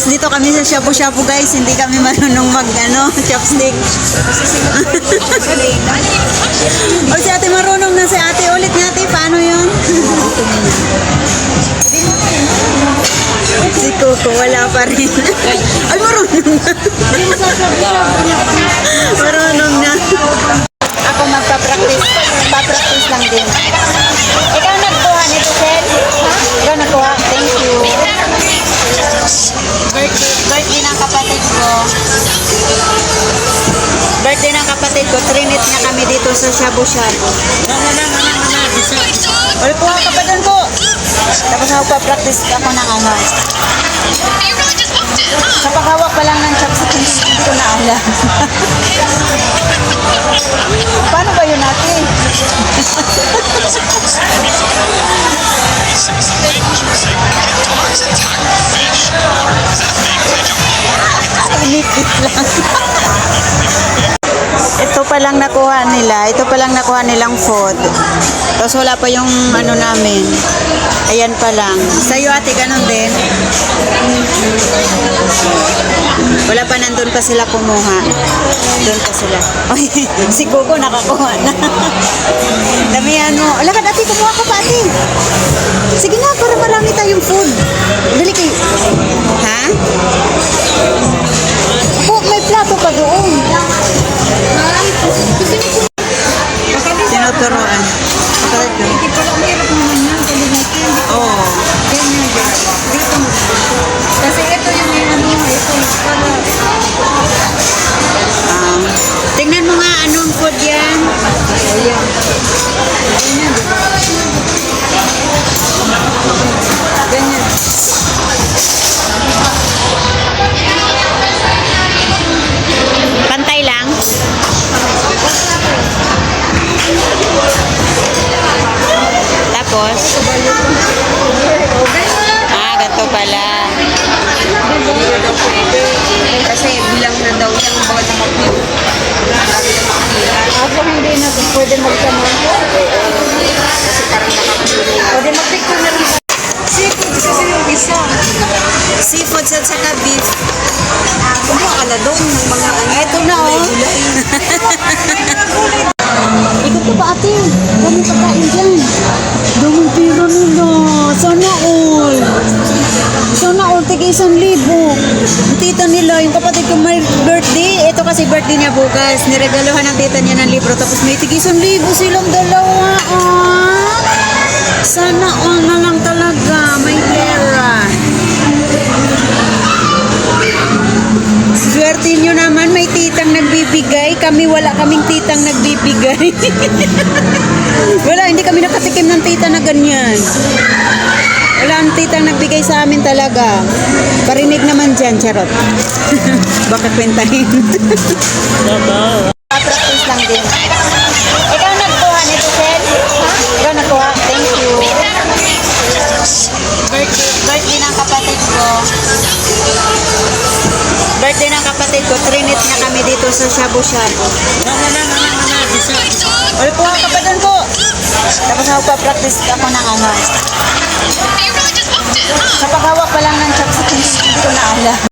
Practice dito kami sa shabu-shabu guys. Hindi kami marunong mag ano, chopstick. o si ate marunong na si ate. Ulit nga ate, paano yun? si Coco, wala pa rin. Ay, marunong. Trinit na kami dito sa Shabu Shabu. Wala kuha kapatid ko. Tapos ako pa-practice ako ng ano. Sa paghawak pa lang ng chopstick, hindi, ko na alam. Paano ba yun natin? Inipit lang. Ito pa lang nakuha nila. Ito pa lang nakuha nilang food. Tapos wala pa yung ano namin. Ayan pa lang. Sa'yo ate, ganun din. Wala pa nandun pa sila kumuha. Doon pa sila. Ay, si Gogo nakakuha na. Damihan mo. Wala ka dati, kumuha ka pa ate. Sige na, para marami tayong food. Tinuturoan. Pakalat Tapos, ah, ganito pala. Kasi bilang na daw yan, bawal na mag Ako hindi na pwede magtanong. Kasi parang nakapili. Pwede mag-picture na rin. Seafood kasi yung isa. Seafood at saka beef. Kumuha ka na doon ng mga ano. Ito na oh. Ikot ko ba ate? Dami pagkain isang libo. Tita nila, yung kapatid ko may birthday. Ito kasi birthday niya bukas. Niregaluhan ng tita niya ng libro. Tapos may tiga isang libo silang dalawa. Ah. Sana all na lang talaga. May pera. Swerte nyo naman, may titang nagbibigay. Kami wala kaming titang nagbibigay. wala, hindi kami nakatikim ng tita na ganyan. Wala ang titang nagbigay sa amin talaga. Parinig naman dyan, charot. Baka kwentahin. Practice lang din. Ikaw nagkuha nito, Sel? Ha? Ikaw nagkuha? Thank you. Birthday, birthday ng kapatid ko. Birthday ng kapatid ko, trinit na kami dito sa Shabu Shabu. Wala po ang kapatid ko. Tapos ako ng ano. Sa paghawak pa lang ng chopstick, hindi ko na alam.